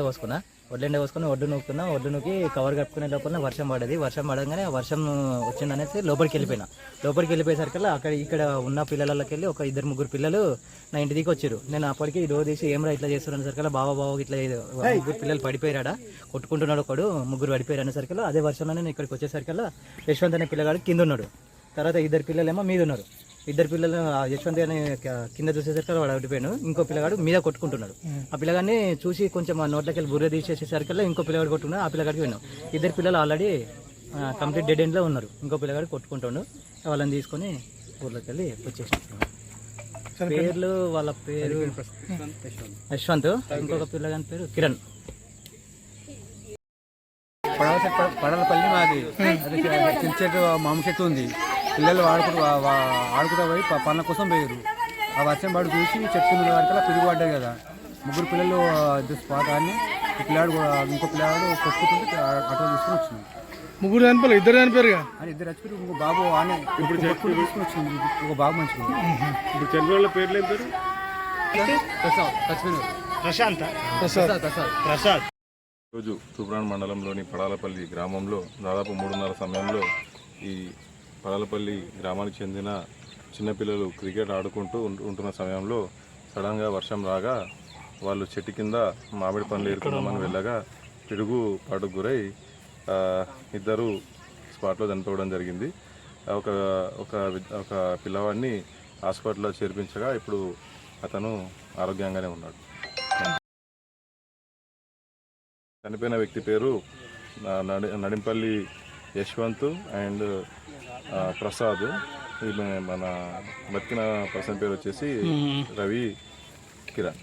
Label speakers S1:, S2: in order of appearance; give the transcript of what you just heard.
S1: పోసుకున్నా. వడ్లెండ పోసుకుని ఒడ్డు నూకుతున్నా ఒడ్డు నూకి కవర్ కట్టుకునే లోపల వర్షం పడది వర్షం పడగానే వర్షం వచ్చిందనేసి లోపలికి వెళ్ళిపోయినా. లోపలికి వెళ్ళిపోయేసరికల్లా అక్కడ ఇక్కడ ఉన్న పిల్లలకి వెళ్ళి ఒక ఇద్దరు ముగ్గురు పిల్లలు నా ఇంటి దిగి వచ్చారు నేను అప్పటికి డోర్ తీసి ఏమరా ఇట్లా చేస్తున్న సరికల్లా బావ బావ ఇట్లా ముగ్గురు పిల్లలు పడిపోయాడా కొట్టుకుంటున్నాడు ఒకడు ముగ్గురు పడిపోయారు అనేసరికల్లా. అదే వర్షంలో నేను ఇక్కడికి వచ్చేసరికల్లా యశ్వంత్ అనే పిల్లగాడు కింద ఉన్నాడు. తర్వాత ఇద్దరు పిల్లలేమో మీద ఉన్నారు ఇద్దరు పిల్లలు యశ్వంత్ అని క- కింద చూసేసరికి వాడు పడిపోయాను ఇంకో పిల్లగాడు మీద కొట్టుకుంటున్నాడు. ఆ పిల్లగాడిని చూసి కొంచెం ఆ నోట్లోకి వెళ్ళి బుర్ర తీసేసేసరికల్లా ఇంకో పిల్లగాడు కొట్టుకున్నాడు. ఆ పిల్లగాడికి విన్నాం ఇద్దరు పిల్లలు ఆల్రెడీ కంప్లీట్ డెడ్ ఎండ్లో ఉన్నారు. ఇంకో పిల్లగాడు కొట్టుకుంటుండు. వాళ్ళని తీసుకొని ఊర్లోకి వెళ్ళి వచ్చేసినాం పేర్లు వాళ్ళ పేరు యశ్వంత్. ఇంకొక పిల్లగాని పేరు కిరణ్.
S2: పడవలపల్లి మాది. అది చిన్న చెట్టు మామిడి చెట్టు ఉంది. పిల్లలు ఆడుకుంటూ ఆడుకుంటూ పోయి పనుల కోసం పోయారు ఆ వర్షం పడి చూసి చెట్టు మీద వాడికల్లా పిడుగు పడ్డాయి కదా. ముగ్గురు పిల్లలు స్పాట్ ఈ పిల్లాడు కూడా- ఇంకో పిల్లాడు కొట్టుకుంటుంటే అటు తీసుకుని వచ్చింది.
S3: ముగ్గురు చనిపోయారు ఇద్దరు చనిపోయారుగా?
S2: అని ఇద్దరు చచ్చిపోయి ఇంకో బాబు ఆనే ఇప్పుడు కొట్టుకుంటూ తీసుకుని వచ్చింది. ఒక బాబు మంచిగా
S4: ఇప్పుడు చంద్రుల పేర్లు ఏం పేరు? ప్రశాంత్.
S3: ప్రసాద్.
S4: ప్రసాద్.
S5: రోజు తూప్రాన్ మండలంలోని పడాలపల్లి గ్రామంలో దాదాపు మూడున్నర సమయంలో ఈ పడాలపల్లి గ్రామానికి చెందిన చిన్నపిల్లలు క్రికెట్ ఆడుకుంటూ ఉంటున్న సమయంలో సడన్గా వర్షం రాగా వాళ్ళు చెట్టు కింద మామిడి పండ్లు ఏరుకుందామని వెళ్ళగా పిడుగు పాటుకు గురై ఇద్దరు స్పాట్లో చనిపోవడం జరిగింది. ఒక ఒక ఒక పిల్లవాడిని హాస్పిటల్లో చేర్పించగా ఇప్పుడు అతను ఆరోగ్యంగానే ఉన్నాడు. చనిపోయిన వ్యక్తి పేరు నడి నడింపల్లి యశ్వంత్ అండ్ ప్రసాద్. మన బతికిన పర్సన్ పేరు వచ్చేసి రవి కిరణ్.